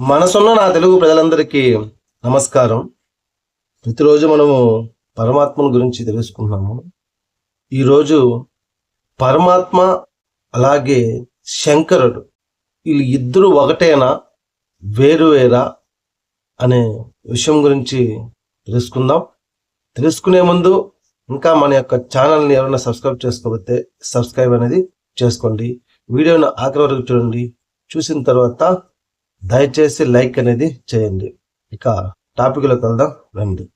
మనసున్న నా తెలుగు ప్రజలందరికీ నమస్కారం. ప్రతిరోజు మనము పరమాత్మను గురించి తెలుసుకున్నాము ఈరోజు పరమాత్మ అలాగే శంకరుడు వీళ్ళు ఇద్దరు ఒకటేనా? వేరు వేరా? అనే విషయం గురించి తెలుసుకుందాం. తెలుసుకునే ముందు ఇంకా మన యొక్క ఛానల్ని ఎవరైనా సబ్స్క్రైబ్ చేసుకోకపోతే సబ్స్క్రైబ్ అనేది చేసుకోండి. వీడియోని ఆఖరి వరకు చూడండి. చూసిన తర్వాత దయచేసి లైక్ అనేది చేయండి. ఇక టాపిక్లోకి వెళ్దాం రండి.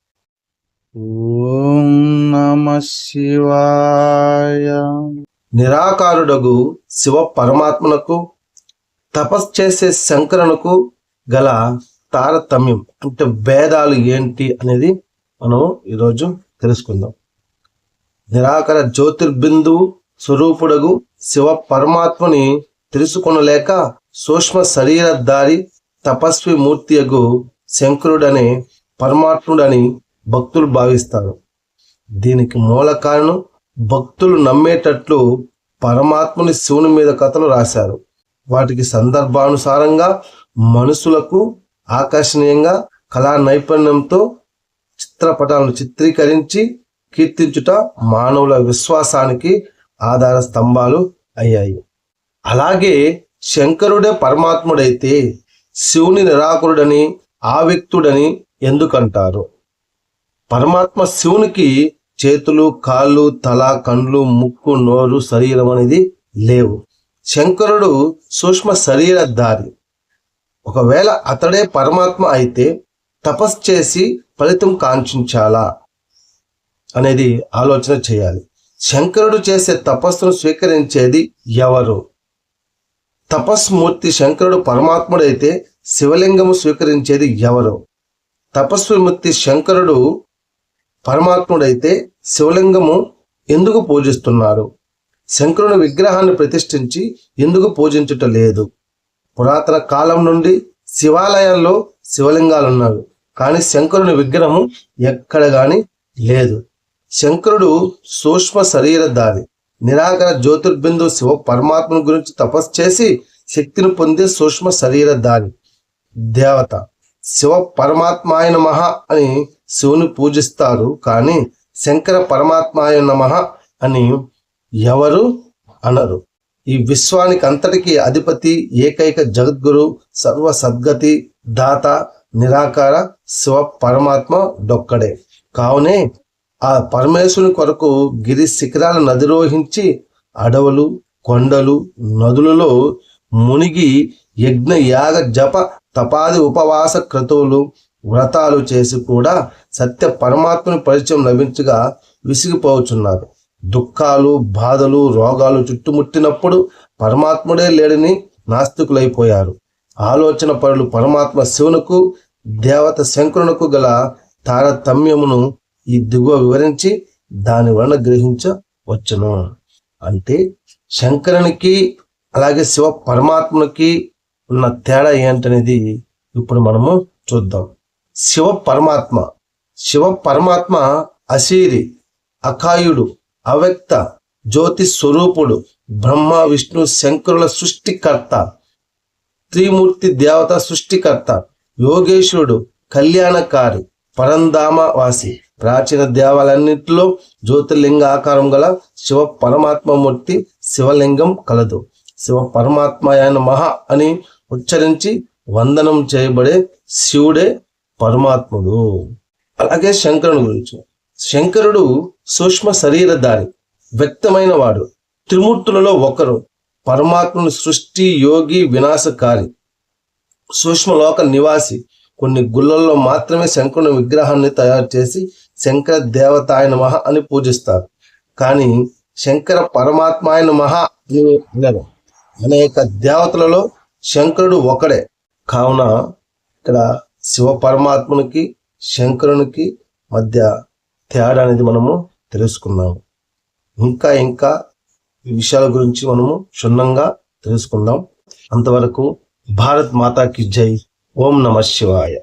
ఓం నమ శివాయ. నిరాకారుడగు శివ పరమాత్మనకు తపస్ చేసే శంకరునకు గల తారతమ్యం అంటే భేదాలు ఏంటి అనేది మనం ఈరోజు తెలుసుకుందాం. నిరాకర జ్యోతిర్బిందువు స్వరూపుడగు శివ పరమాత్మని తెలుసుకొనలేక సూక్ష్మ శరీరధారి తపస్వి మూర్తియగు శంకరుడనే పరమాత్ముడని భక్తులు భావిస్తారు. దీనికి మూల కారణం భక్తులు నమ్మేటట్లు పరమాత్ముని శివుని మీద కథలు రాశారు. వాటికి సందర్భానుసారంగా మనుషులకు ఆకర్షణీయంగా కళా నైపుణ్యంతో చిత్రపటాలను చిత్రీకరించి కీర్తించుట మానవుల విశ్వాసానికి ఆధార స్తంభాలు అయ్యాయి. అలాగే శంకరుడే పరమాత్ముడైతే శివుని నిరాకురుడని ఆవ్యక్తుడని ఎందుకంటారు? పరమాత్మ శివునికి చేతులు కాళ్ళు తల కండ్లు ముక్కు నోరు శరీరం అనేది లేవు. శంకరుడు సూక్ష్మ శరీరధారి ఒకవేళ అతడే పరమాత్మ అయితే తపస్ చేసి ఫలితం కాంక్షించాలా అనేది ఆలోచన చేయాలి. శంకరుడు చేసే తపస్సును స్వీకరించేది ఎవరు? తపస్మూర్తి శంకరుడు పరమాత్ముడైతే శివలింగము స్వీకరించేది ఎవరు? తపస్విమూర్తి శంకరుడు పరమాత్ముడైతే శివలింగము ఎందుకు పూజిస్తున్నారు? శంకరుని విగ్రహాన్ని ప్రతిష్ఠించి ఎందుకు పూజించుట లేదు? పురాతన కాలం నుండి శివాలయాల్లో శివలింగాలు కానీ శంకరుని విగ్రహం ఎక్కడ కానీ లేదు. శంకరుడు సూక్ష్మ శరీరధారి నిరాకర జ్యోతిర్బిందు శివ పరమాత్మ గురించి తపస్సు చేసి శక్తిని పొందే సూక్ష్మ శరీరధారి దేవత. శివ పరమాత్మాయ నమః అని శివుని పూజిస్తారు కానీ శంకర పరమాత్మాయ నమః అని ఎవరు అనరు. ఈ విశ్వానికి అంతటికీ అధిపతి ఏకైక జగద్గురు సర్వ సద్గతి దాత నిరాకార శివ పరమాత్మ డొక్కడే. కావునే ఆ పరమేశ్వరుని కొరకు గిరి శిఖరాలను అధిరోహించి అడవులు కొండలు నదులలో మునిగి యజ్ఞ యాగ జప తపాది ఉపవాస క్రతువులు వ్రతాలు చేసి కూడా సత్య పరమాత్మని పరిచయం లభించగా విసిగిపోచున్నారు. దుఃఖాలు బాధలు రోగాలు చుట్టుముట్టినప్పుడు పరమాత్ముడే లేడని నాస్తికులైపోయారు. ఆలోచన పరులు పరమాత్మ శివునకు దేవత శంకరునకు గల తారతమ్యమును ఈ దిగువ వివరించి దాని వలన గ్రహించవచ్చును. అంటే శంకరునికి అలాగే శివ పరమాత్మకి ఉన్న తేడా ఏంటనేది ఇప్పుడు మనము చూద్దాం. శివ పరమాత్మ. శివ పరమాత్మ అశీరి అకాయుడు అవ్యక్త జ్యోతి స్వరూపుడు బ్రహ్మ విష్ణు శంకరుల సృష్టికర్త త్రిమూర్తి దేవత సృష్టికర్త యోగేశ్వరుడు కళ్యాణకారి పరంధామ వాసి ప్రాచీన దేవాలన్నింటిలో జ్యోతిర్లింగ ఆకారం గల శివ పరమాత్మమూర్తి శివలింగం కలదు. శివ పరమాత్మయాన మహా అని ఉచ్చరించి వందనం చేయబడే శివుడే పరమాత్ముడు. అలాగే శంకరుని గురించి. శంకరుడు సూక్ష్మ శరీరధారి వ్యక్తమైన వాడు. త్రిమూర్తులలో ఒకరు. పరమాత్మను సృష్టి యోగి వినాశకారి. సూక్ష్మలోక నివాసి. కొన్ని గుళ్ళల్లో మాత్రమే శంకరుని విగ్రహాన్ని తయారు చేసి శంకర దేవత ఆయన మహా అని పూజిస్తారు. కానీ శంకర పరమాత్మ ఆయన మహా అని అనేక దేవతలలో శంకరుడు ఒకడే. కావున ఇక్కడ శివ పరమాత్మునికి శంకరునికి మధ్య తేడా అనేది మనము తెలుసుకున్నాము. ఇంకా ఇంకా ఈ విషయాల గురించి మనము క్షుణ్ణంగా తెలుసుకుందాం. అంతవరకు భారత్ మాతాకి జై. ఓం నమ శివాయ.